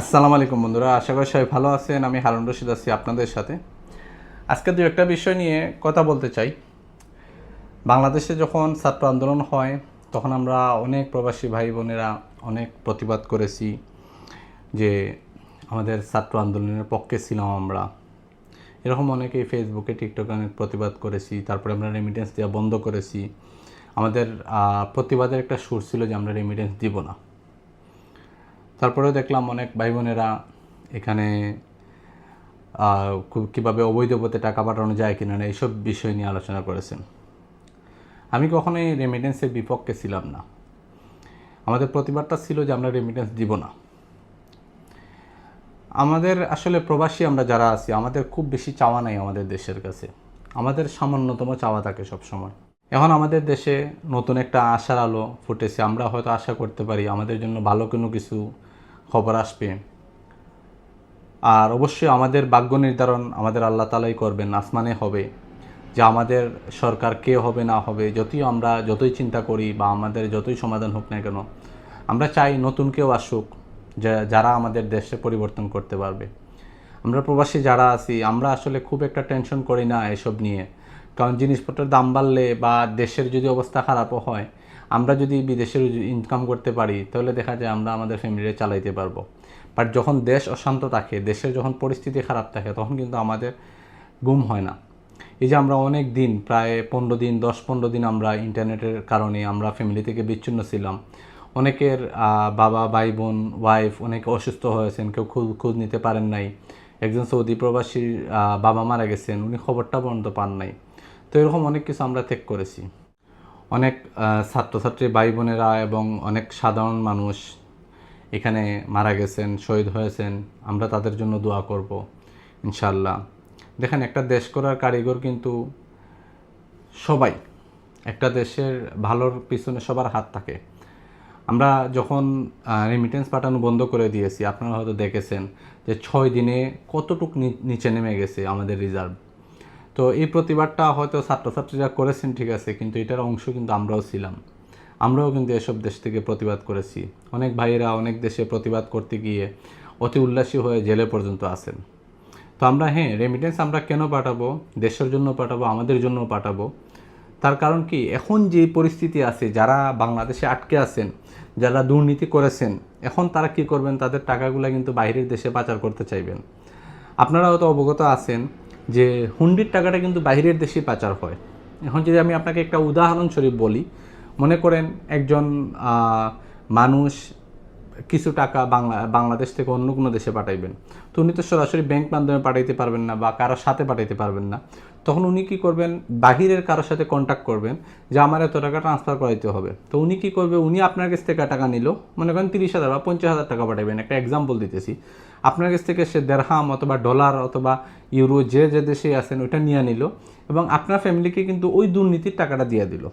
আসসালামু আলাইকুম বন্ধুরা, আশা করি সবাই ভালো আছেন, আমি হারুন রশিদ আছি আপনাদের সাথে। আজকে দু একটা বিষয় নিয়ে কথা বলতে চাই। বাংলাদেশে যখন ছাত্র আন্দোলন হয়, তখন আমরা অনেক প্রবাসী ভাই বোনেরা অনেক প্রতিবাদ করেছি যে আমাদের ছাত্র আন্দোলনের পক্ষে ছিলাম আমরা। এরকম অনেকেই ফেসবুকে, টিকটকে অনেক প্রতিবাদ করেছি, তারপরে আমরা রেমিটেন্স দেওয়া বন্ধ করেছি। আমাদের প্রতিবাদের একটা সুর ছিল যে আমরা রেমিটেন্স দিব না। তারপরেও দেখলাম অনেক ভাই বোনেরা এখানে কীভাবে অবৈধ পথে টাকা পাঠানো যায় কিনা না, এইসব বিষয় নিয়ে আলোচনা করেছেন। আমি কখনোই রেমিটেন্সের বিপক্ষে ছিলাম না। আমাদের প্রতিবাদটা ছিল যে আমরা রেমিটেন্স দিব না। আমাদের আসলে প্রবাসী আমরা যারা আছি, আমাদের খুব বেশি চাওয়া নাই আমাদের দেশের কাছে। আমাদের সামান্যতম চাওয়া থাকে সব সময় এখন আমাদের দেশে নতুন একটা আশার আলো ফুটেছে, আমরা হয়তো আশা করতে পারি আমাদের জন্য ভালো কোনো কিছু খবর আসবে। আর অবশ্যই আমাদের ভাগ্য নির্ধারণ আমাদের আল্লাহ তালাই করবেন, আসমানে হবে। যে আমাদের সরকার কে হবে, না হবে, যতই আমরা যতই চিন্তা করি বা আমাদের যতই সমাধান হোক না কেন, আমরা চাই নতুন কেউ আসুক যারা আমাদের দেশে পরিবর্তন করতে পারবে। আমরা প্রবাসী যারা আছি, আমরা আসলে খুব একটা টেনশন করি না এসব নিয়ে। কারণ জিনিসপত্রের দাম বাড়লে বা দেশের যদি অবস্থা খারাপও হয় আমরা যদি বিদেশের ইনকাম করতে পারি, তাহলে দেখা যায় আমরা আমাদের ফ্যামিলি চালাইতে পারব। বাট যখন দেশ অশান্ত থাকে, দেশের যখন পরিস্থিতি খারাপ থাকে, তখন কিন্তু আমাদের গুম হয় না। এই যে আমরা অনেক দিন, প্রায় পনেরো দিন, দশ পনেরো দিন আমরা ইন্টারনেটের কারণে আমরা ফ্যামিলি থেকে বিচ্ছিন্ন ছিলাম। অনেকের বাবা, ভাই, বোন ওয়াইফ অনেকে অসুস্থ হয়েছেন, কেউ খোঁজ খোঁজ নিতে পারেন নাই। একজন সৌদি প্রবাসীর বাবা মারা গেছেন, উনি খবরটা পর্যন্ত পান নাই। তো এরকম অনেক কিছু আমরা ত্যাগ করেছি। অনেক ছাত্রছাত্রী ভাই বোনেরা এবং অনেক সাধারণ মানুষ এখানে মারা গেছেন, শহীদ হয়েছেন। আমরা তাদের জন্য দোয়া করব ইনশাল্লাহ দেখেন, একটা দেশ করার কারিগর কিন্তু সবাই। একটা দেশের ভালোর পিছনে সবার হাত থাকে। আমরা যখন রেমিটেন্স পাঠানো বন্ধ করে দিয়েছি, আপনারা হয়তো দেখেছেন যে ছয় দিনে কতটুক নিচে নেমে গেছে আমাদের রিজার্ভ তো এই প্রতিবাদটা হয়তো ছাত্রছাত্রীরা করেছেন, ঠিক আছে, কিন্তু এটার অংশ কিন্তু আমরাও ছিলাম। আমরাও কিন্তু এসব দেশ থেকে প্রতিবাদ করেছি। অনেক ভাইয়েরা অনেক দেশে প্রতিবাদ করতে গিয়ে অতি উল্লাসী হয়ে জেলে পর্যন্ত আসেন তো আমরা হ্যাঁ রেমিটেন্স আমরা কেন পাঠাবো? দেশের জন্য পাঠাবো? আমাদের জন্য পাঠাবো? তার কারণ কি? এখন যে পরিস্থিতি আছে, যারা বাংলাদেশে আটকে আছেন, যারা দুর্নীতি করেছেন, এখন তারা কি করবেন? তাদের টাকাগুলো কিন্তু বাইরের দেশে পাচার করতে চাইবেন। আপনারাও তো অবগত আছেন যে হুন্ডির টাকাটা কিন্তু বাহিরের দেশে পাচার হয়। এখন যদি আমি আপনাকে একটা উদাহরণস্বরূপ বলি, মনে করেন একজন মানুষ কিছু টাকা বাংলা, বাংলাদেশ থেকে অন্য কোনো দেশে পাঠাইবেন। তো উনি তো সরাসরি ব্যাংক মাধ্যমে পাঠাইতে পারবেন না বা কারোর সাথে পাঠাইতে পারবেন না। তখন উনি কি করবেন? বাহিরের কারোর সাথে কন্ট্যাক্ট করবেন যে, আমার এত টাকা ট্রান্সফার করাইতে হবে। তো উনি কি করবে? উনি আপনার কাছ থেকে টাকা নিল, মনে করেন তিরিশ হাজার বা পঞ্চাশ হাজার টাকা পাঠাবেন। একটা এক্সাম্পল দিতেছি। আপনার কাছ থেকে সে দেড়হাম অথবা ডলার অথবা ইউরো যে যে দেশে আছেন, ওইটা নিয়ে নিল এবং আপনার ফ্যামিলিকে কিন্তু ওই দুর্নীতির টাকাটা দিয়ে দিল।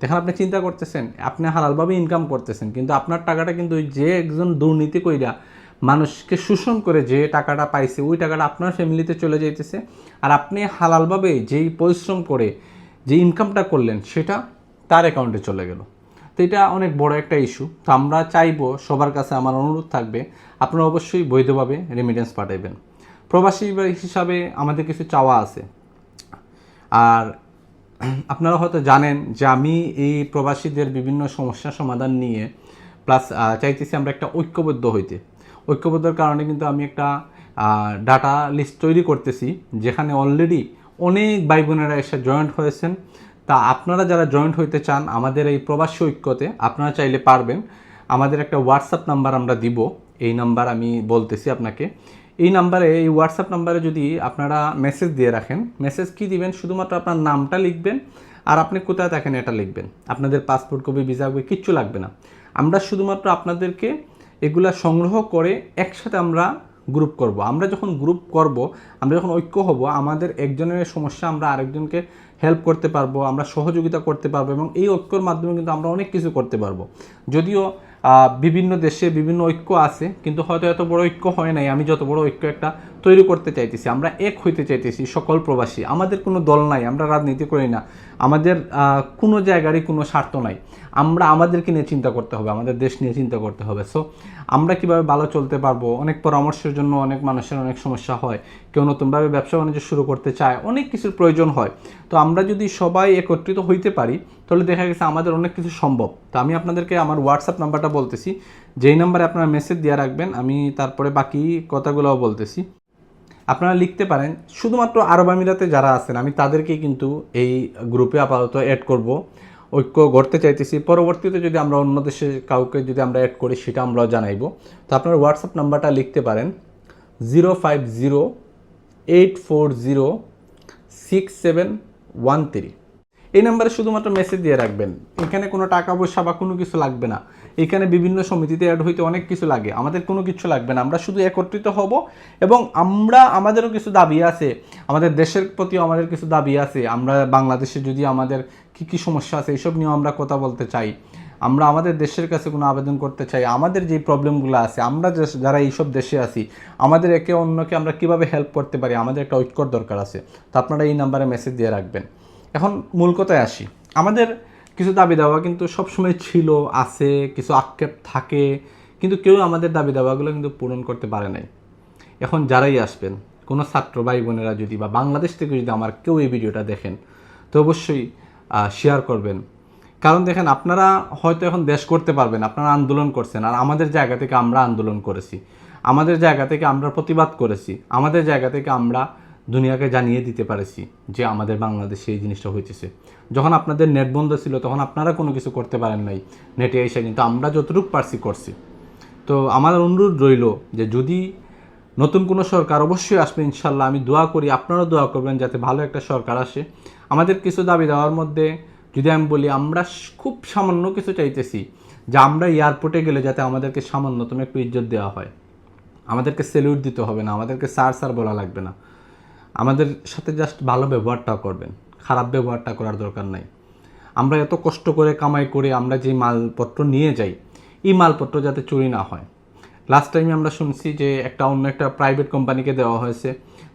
দেখেন আপনি চিন্তা করতেছেন, আপনি হালালভাবে ইনকাম করতেছেন, কিন্তু আপনার টাকাটা কিন্তু ওই যে একজন দুর্নীতি কইরা মানুষকে শোষণ করে যে টাকাটা পাইছে, ওই টাকাটা আপনার ফ্যামিলিতে চলে যাইতেছে। আর আপনি হালালভাবে যেই পরিশ্রম করে যে ইনকামটা করলেন, সেটা তার অ্যাকাউন্টে চলে গেল। তো এটা অনেক বড় একটা ইস্যু তো আমরা চাইব, সবার কাছে আমার অনুরোধ থাকবে, আপনারা অবশ্যই বৈধভাবে রেমিটেন্স পাঠাইবেন। প্রবাসী হিসাবে আমাদের কিছু চাওয়া আছে। আর আপনারা হয়তো জানেন যে আমি এই প্রবাসীদের বিভিন্ন সমস্যা সমাধান নিয়ে প্লাস চাইতেছি আমরা একটা ঐক্যবদ্ধ হইতে। ঐক্যবদ্ধর কারণে কিন্তু আমি একটা ডাটা লিস্ট তৈরি করতেছি, যেখানে অলরেডি অনেক ভাই বোনেরা এসে জয়েন্ট হয়েছেন। তা আপনারা যারা জয়েন্ট হইতে চান, আমাদের এই প্রবাসী ঐক্যতে আপনারা চাইলে পারবেন। আমাদের একটা হোয়াটসঅ্যাপ নাম্বার আমরা দিব। এই নাম্বার আমি বলতেছি আপনাকে। এই নাম্বারে এই হোয়াটসঅ্যাপ নাম্বারে যদি আপনারা মেসেজ দিয়ে রাখেন মেসেজ কি দিবেন? শুধুমাত্র আপনার নামটা লিখবেন আর আপনি কোথায় থাকেন এটা লিখবেন। আপনাদের পাসপোর্ট কপি ভিসা কপি কিচ্ছু লাগবে না। আমরা শুধুমাত্র আপনাদেরকে এগুলা সংগ্রহ করে একসাথে আমরা গ্রুপ করব। আমরা যখন গ্রুপ করব, আমরা যখন ঐক্য হব, আমাদের একজনের সমস্যা আমরা আরেকজনকে হেল্প করতে পারব, আমরা সহযোগিতা করতে পারব এবং এই ঐক্যর মাধ্যমে কিন্তু আমরা অনেক কিছু করতে পারব। যদিও বিভিন্ন দেশে বিভিন্ন ঐক্য আছে, কিন্তু হয়তো এত বড় ঐক্য হয় নাই, আমি যত বড় ঐক্য একটা তৈরি করতে চাইতেছি, আমরা এক হইতে চাইতেছি সকল প্রবাসী। আমাদের কোনো দল নাই, আমরা রাজনীতি করি না। আমাদের কোনো জায়গারই কোনো স্বার্থ নাই। আমরা আমাদেরকে নিয়ে চিন্তা করতে হবে, আমাদের দেশ নিয়ে চিন্তা করতে হবে। সো আমরা কীভাবে ভালো চলতে পারব? অনেক পরামর্শের জন্য অনেক মানুষের অনেক সমস্যা হয়। কেউ নতুনভাবে ব্যবসা বাণিজ্য শুরু করতে চায়, অনেক কিছুর প্রয়োজন হয়। তো আমরা যদি সবাই একত্রিত হইতে পারি, তাহলে দেখা গেছে আমাদের অনেক কিছু সম্ভব। তো আমি আপনাদেরকে আমার হোয়াটসঅ্যাপ নাম্বারটা বলতেছি। যেই নাম্বারে আপনারা মেসেজ দিয়ে রাখবেন, আমি তারপরে বাকি কথাগুলোও বলতেছি। আপনারা লিখতে পারেন। শুধুমাত্র আরব আমিরাতে যারা আছেন, আমি তাদেরকে কিন্তু এই গ্রুপে আপাতত অ্যাড করব। ঐক্য গড়তে চাইতেছি। পরবর্তীতে যদি আমরা অন্য দেশে কাউকে যদি আমরা অ্যাড করি, সেটা আমরা জানাইব। তো আপনার হোয়াটসঅ্যাপ নাম্বারটা লিখতে পারেন। Zero five zero eight four zero six seven one three এই নাম্বারে শুধুমাত্র মেসেজ দিয়ে রাখবেন। এখানে কোনো টাকা পয়সা বা কোনো কিছু লাগবে না। এখানে বিভিন্ন সমিতিতে অ্যাড হইতে অনেক কিছু লাগে। আমাদের কোনো কিছু লাগবে না। আমরা শুধু একত্রিত হব এবং আমরা আমাদেরও কিছু দাবি আছে। আমাদের দেশের প্রতিও আমাদের কিছু দাবি আছে। আমরা বাংলাদেশে যদি আমাদের কী কী সমস্যা আছে, এইসব নিয়েও আমরা কথা বলতে চাই। আমরা আমাদের দেশের কাছে কোনো আবেদন করতে চাই। আমাদের যে প্রবলেমগুলো আছে, আমরা যারা এইসব দেশে আছি, আমাদের একে অন্যকে আমরা কীভাবে হেল্প করতে পারি? আমাদের একটা ঐক্যর দরকার আছে। তো আপনারা এই নাম্বারে মেসেজ দিয়ে রাখবেন। এখন মূল কথায় আসি। আমাদের কিছু দাবি দাওয়া কিন্তু সবসময় ছিল, আছে, কিছু আক্ষেপ থাকে, কিন্তু কেউ আমাদের দাবি দাওয়াগুলো কিন্তু পূরণ করতে পারে নাই। এখন যারাই আসবেন, কোনো ছাত্র ভাই বোনেরা যদি বা বাংলাদেশ থেকে যদি আমার কেউ এই ভিডিওটা দেখেন, তো অবশ্যই শেয়ার করবেন। কারণ দেখেন, আপনারা হয়তো এখন দেশ করতে পারবেন, আপনারা আন্দোলন করছেন, আর আমাদের জায়গা থেকে আমরা আন্দোলন করেছি। আমাদের জায়গা থেকে আমরা প্রতিবাদ করেছি। আমাদের জায়গা থেকে আমরা দুনিয়াকে জানিয়ে দিতে পারেছি যে আমাদের বাংলাদেশে এই জিনিসটা হইতেছে। যখন আপনাদের নেট বন্ধ ছিল, তখন আপনারা কোনো কিছু করতে পারেন নাই নেটে এসে। কিন্তু আমরা যতটুকু পারছি, করছি। তো আমার অনুরোধ রইল যে যদি নতুন কোনো সরকার অবশ্যই আসবে, ইনশাল্লাহ আমি দোয়া করি, আপনারাও দোয়া করবেন যাতে ভালো একটা সরকার আসে। আমাদের কিছু দাবি দেওয়ার মধ্যে যদি আমি বলি, আমরা খুব সামান্য কিছু চাইতেছি যে আমরা এয়ারপোর্টে গেলে যাতে আমাদেরকে সামান্যতম একটু ইজ্জত দেওয়া হয়। আমাদেরকে সেলিউট দিতে হবে না, আমাদেরকে স্যার স্যার বলা লাগবে না। আমাদের সাথে জাস্ট ভালো ব্যবহারটা করবেন। খারাপ ব্যবহারটা করার দরকার নাই। আমরা এত কষ্ট করে কামাই করে আমরা যে মালপত্র নিয়ে যাই, এই মালপত্র যাতে চুরি না হয়। লাস্ট টাইমে আমরা শুনছি যে একটা অন্য একটা প্রাইভেট কোম্পানিকে দেওয়া হয়েছে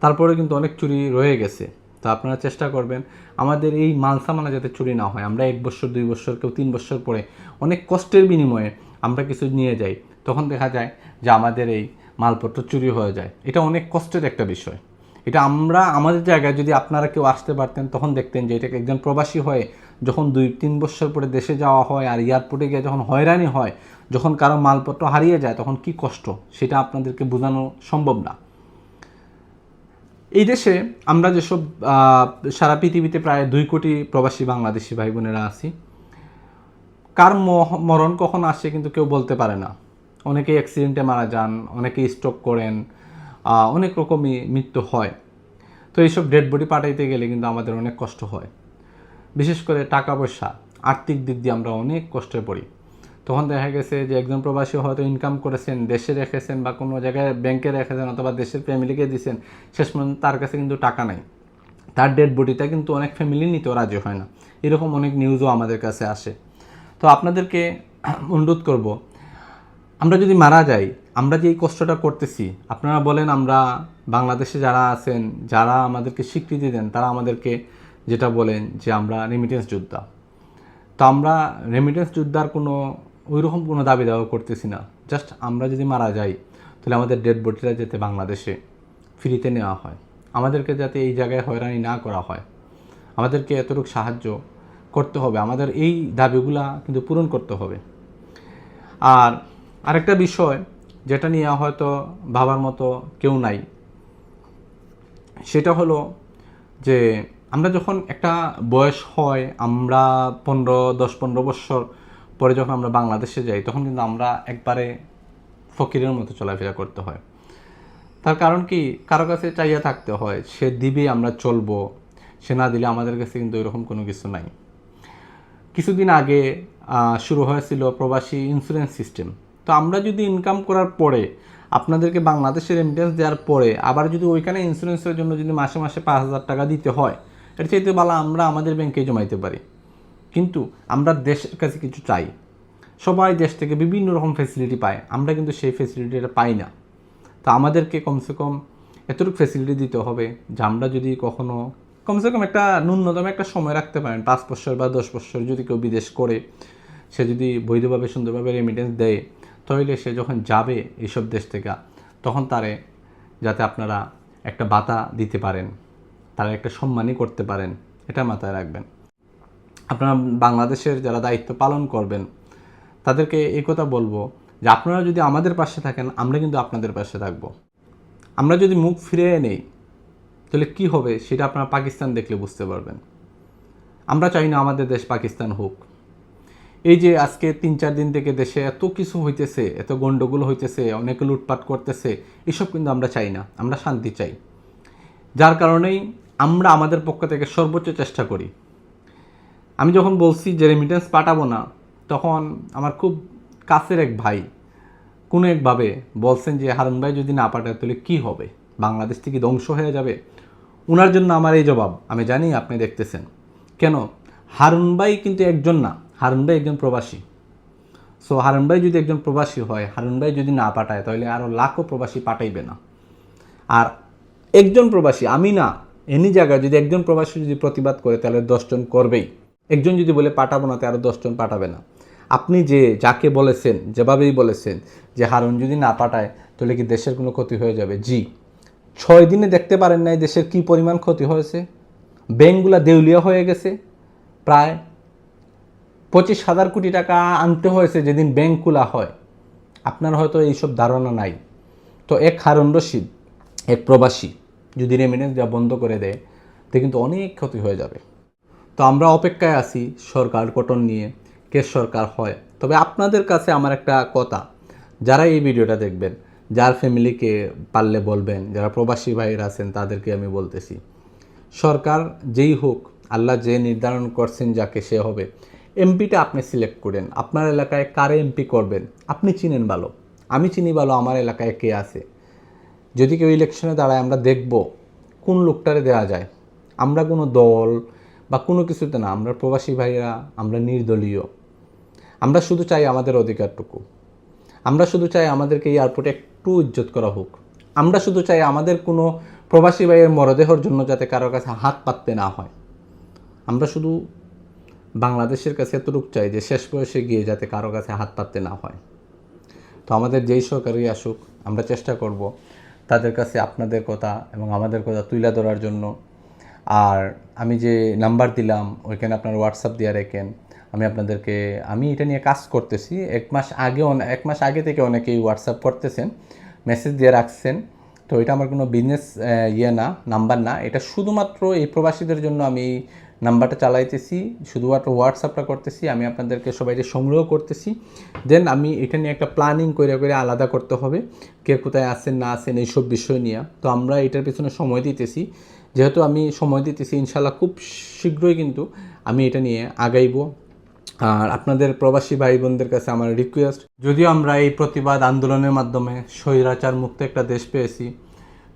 তারপরে কিন্তু অনেক চুরি রয়ে গেছে। তো আপনারা চেষ্টা করবেন আমাদের এই মাল সামানা যাতে চুরি না হয়। আমরা এক বছর, দুই বছর, কেউ তিন বছর পরে অনেক কষ্টের বিনিময়ে আমরা কিছু নিয়ে যাই। তখন দেখা যায় যে আমাদের এই মালপত্র চুরি হয়ে যায়। এটা অনেক কষ্টের একটা বিষয়। এটা আমরা আমাদের জায়গায় যদি আপনারা কেউ আসতে পারতেন, তখন দেখতেন যে এটাকে একজন প্রবাসী হয়ে যখন দুই, তিন বছর পরে দেশে যাওয়া হয় আর এয়ারপোর্টে গিয়ে যখন হয়রানি হয়, যখন কারও মালপত্র হারিয়ে যায়, তখন কি কষ্ট? সেটা আপনাদেরকে বোঝানো সম্ভব না। এই দেশে আমরা যেসব সারা পৃথিবীতে প্রায় দুই কোটি প্রবাসী বাংলাদেশি ভাই বোনেরা আছি। কার মরণ কখন আসে কিন্তু কেউ বলতে পারে না। অনেকেই অ্যাক্সিডেন্টে মারা যান, অনেকেই স্ট্রোক করেন অনেক রকমই মৃত্যু হয়। তো এইসব ডেড বডি পাঠাইতে গেলে কিন্তু আমাদের অনেক কষ্ট হয়। বিশেষ করে টাকা পয়সা, আর্থিক দিক দিয়ে আমরা অনেক কষ্টে পড়ি। তখন দেখা গেছে যে একজন প্রবাসী হয়তো ইনকাম করেছেন, দেশে রেখেছেন বা কোনো জায়গায় ব্যাংকে রেখেছেন অথবা দেশের ফ্যামিলিকে দিয়েছেন শেষ পর্যন্ত তার কাছে কিন্তু টাকা নাই। তার ডেড বডিটা কিন্তু অনেক ফ্যামিলি নিতেও রাজি হয় না। এরকম অনেক নিউজও আমাদের কাছে আসে। তো আপনাদেরকে অনুরোধ করব, আমরা যদি মারা যাই আমরা যে এই কষ্টটা করতেছি, আপনারা বলেন আমরা বাংলাদেশে যারা আছেন, যারা আমাদেরকে স্বীকৃতি দেন, তারা আমাদেরকে যেটা বলেন যে আমরা রেমিটেন্স যোদ্ধা। তো আমরা রেমিটেন্স যোদ্ধার কোনো ওই রকম কোনো দাবি দাওয়া করতেছি না। জাস্ট আমরা যদি মারা যাই, তাহলে আমাদের ডেড বডিটা যাতে বাংলাদেশে ফ্রিতে নেওয়া হয়। আমাদেরকে যাতে এই জায়গায় হয়রানি না করা হয়। আমাদেরকে এতটুকু সাহায্য করতে হবে। আমাদের এই দাবিগুলা কিন্তু পূরণ করতে হবে। আর আরেকটা বিষয় যেটা নিয়ে হয়তো ভাবার মতো কেউ নাই। সেটা হলো যে আমরা যখন একটা বয়স হয়, আমরা পনেরো, দশ, পনেরো বছর পরে যখন আমরা বাংলাদেশে যাই, তখন কিন্তু আমরা একবারে ফকিরের মতো চলাফেরা করতে হয়। তার কারণ কি? কারও কাছে চাইয়া থাকতে হয়, সে দিবে আমরা চলবো, সে না দিলে আমাদের কাছে কিন্তু এরকম কোনো কিছু নাই। কিছুদিন আগে শুরু হয়েছিল প্রবাসী ইন্স্যুরেন্স সিস্টেম তো আমরা যদি ইনকাম করার পরে আপনাদেরকে বাংলাদেশের রেমিটেন্স দেওয়ার পরে আবার যদি ওইখানে ইন্স্যুরেন্সের জন্য যদি মাসে মাসে পাঁচ হাজার টাকা দিতে হয়, এর চাইতে ভালো আমরা আমাদের ব্যাংকে জমাইতে পারি। কিন্তু আমরা দেশের কাছে কিছু চাই। সবাই দেশ থেকে বিভিন্ন রকম ফেসিলিটি পায়, আমরা কিন্তু সেই ফেসিলিটিটা পাই না। তো আমাদেরকে কমসে কম এতটুকু ফেসিলিটি দিতে হবে যে আমরা যদি কখনো, কমসে কম একটা ন্যূনতম একটা সময় রাখতে পারেন, পাঁচ বছর বা দশ বছর যদি কেউ বিদেশ করে, সে যদি বৈধভাবে সুন্দরভাবে রেমিটেন্স দেয় তাহলে সে যখন যাবে এইসব দেশ থেকে, তখন তারে যাতে আপনারা একটা বাতা দিতে পারেন, তারা একটা সম্মানই করতে পারেন, এটা মাথায় রাখবেন। আপনারা বাংলাদেশের যারা দায়িত্ব পালন করবেন, তাদেরকে এই কথা বলব যে আপনারা যদি আমাদের পাশে থাকেন, আমরা কিন্তু আপনাদের পাশে থাকব। আমরা যদি মুখ ফিরিয়ে নেই, তাহলে কি হবে সেটা আপনারা পাকিস্তান দেখলে বুঝতে পারবেন। আমরা চাই না আমাদের দেশ পাকিস্তান হোক। এই যে আজকে তিন চার দিন থেকে দেশে এত কিছু হইতেছে, এত গণ্ডগোল হইতেছে, অনেকে লুটপাট করতেছে, এসব কিন্তু আমরা চাই না, আমরা শান্তি চাই। যার কারণেই আমরা আমাদের পক্ষ থেকে সর্বোচ্চ চেষ্টা করি। আমি যখন বলছি যে রেমিটেন্স পাঠাবো না, তখন আমার খুব কাছের এক ভাই কোনো একভাবে বলছেন যে, হারুন ভাই যদি না পাঠায় তাহলে কী হবে? বাংলাদেশ থেকে ধ্বংস হয়ে যাবে? ওনার জন্য আমার এই জবাব, আমি জানি, আপনি দেখতেছেন। কেন? হারুন ভাই কিন্তু একজন না। হারুন ভাই একজন প্রবাসী। সো হারুন ভাই যদি একজন প্রবাসী হয় হারুন ভাই যদি না পাঠায়, তাহলে আরও লাখো প্রবাসী পাঠাইবে না। আর একজন প্রবাসী, আমি না, এনি জায়গায় যদি একজন প্রবাসী যদি প্রতিবাদ করে, তাহলে দশজন করবেই। একজন যদি বলে পাঠাবো না, তাহলে দশজন পাঠাবে না। আপনি যে, যাকে বলেছেন, যেভাবেই বলেছেন, যে হারুন যদি না পাঠায়, তাহলে কি দেশের কোনো ক্ষতি হয়ে যাবে? জি। ছয় দিনে দেখতে পারেন নাই দেশের কি পরিমাণ ক্ষতি হয়েছে। ব্যাংকগুলা দেউলিয়া হয়ে গেছে। প্রায় পঁচিশ হাজার কোটি টাকা আনতে হয়েছে যেদিন ব্যাংক খোলা হয়। আপনার হয়তো এইসব ধারণা নাই। তো এক হারুন রশিদ, এক প্রবাসী, যদি রেমিটেন্স দেওয়া বন্ধ করে দেয়, তো কিন্তু অনেক ক্ষতি হয়ে যাবে। তো আমরা অপেক্ষায় আছি, সরকার গঠন নিয়ে কে সরকার হয়। তবে আপনাদের কাছে আমার একটা কথা, যারা এই ভিডিওটা দেখবেন, যার ফ্যামিলিকে পারলে বলবেন, যারা প্রবাসী ভাইয়েরা আছেন, তাদেরকে আমি বলতেছি, সরকার যেই হোক, আল্লাহ যে নির্ধারণ করছেন যাকে সে হবে এমপিটা আপনি সিলেক্ট করেন। আপনার এলাকায় কারে এমপি করবেন? আপনি চিনেন ভালো। আমি চিনি ভালো, আমার এলাকায় কে আছে? যদি কেউ ইলেকশনে দাঁড়ায়, আমরা দেখব কোন লোকটারে দেওয়া যায়। আমরা কোনো দল বা কোনো কিছুতে না, আমরা প্রবাসী ভাইরা, আমরা নির্দলীয়। আমরা শুধু চাই আমাদের অধিকারটুকু। আমরা শুধু চাই আমাদেরকে এয়ারপোর্টে একটু ইজ্জত করা হোক। আমরা শুধু চাই আমাদের কোনো প্রবাসী ভাইয়ের মরদেহর জন্য যাতে কারোর কাছে হাত পাততে না হয়। আমরা শুধু বাংলাদেশের কাছে এতটুকু চাই যে শেষ বয়সে গিয়ে যাতে কারও কাছে হাত পাততে না হয়। তো আমাদের যেই সরকারই আসুক, আমরা চেষ্টা করব তাদের কাছে আপনাদের কথা এবং আমাদের কথা তুলে ধরার জন্য। আর আমি যে নাম্বার দিলাম, ওইখানে আপনার হোয়াটসঅ্যাপ দিয়ে রেখেন। আমি আপনাদেরকে, আমি এটা নিয়ে কাজ করতেছি। এক মাস আগে এক মাস আগে থেকে অনেকেই হোয়াটসঅ্যাপ করতেছেন মেসেজ দিয়ে রাখছেন। তো এটা আমার কোনো বিজনেস ইয়ে না, নাম্বার না। এটা শুধুমাত্র এই প্রবাসীদের জন্য আমি নাম্বারটা চালাইতেছি, শুধুমাত্র হোয়াটসঅ্যাপটা করতেছি, আমি আপনাদেরকে সবাইকে সংগ্রহ করতেছি। দেন আমি এটা নিয়ে একটা প্ল্যানিং করে করে আলাদা করতে হবে, কে কোথায় আছেন, না আছেন, এইসব বিষয় নিয়ে। তো আমরা এটার পিছনে সময় দিতেছি। যেহেতু আমি সময় দিতেছি ইনশাল্লাহ খুব শীঘ্রই কিন্তু আমি এটা নিয়ে আগাইবো। আর আপনাদের প্রবাসী ভাই বোনদের কাছে আমার রিকোয়েস্ট যদিও আমরা এই প্রতিবাদ আন্দোলনের মাধ্যমে স্বৈরাচার মুক্ত একটা দেশ পেয়েছি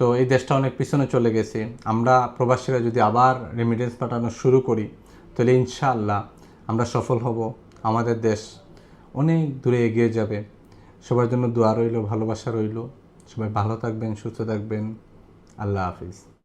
তো এই দেশটা অনেক পিছনে চলে গেছে। আমরা প্রবাসীরা যদি আবার রেমিটেন্স পাঠানো শুরু করি, তাহলে ইনশাআল্লাহ আমরা সফল হব আমাদের দেশ। অনেক দূরে এগিয়ে যাবে। সবার জন্য দোয়া রইল, ভালোবাসা রইল। সবাই ভালো থাকবেন, সুস্থ থাকবেন। আল্লাহ হাফিজ।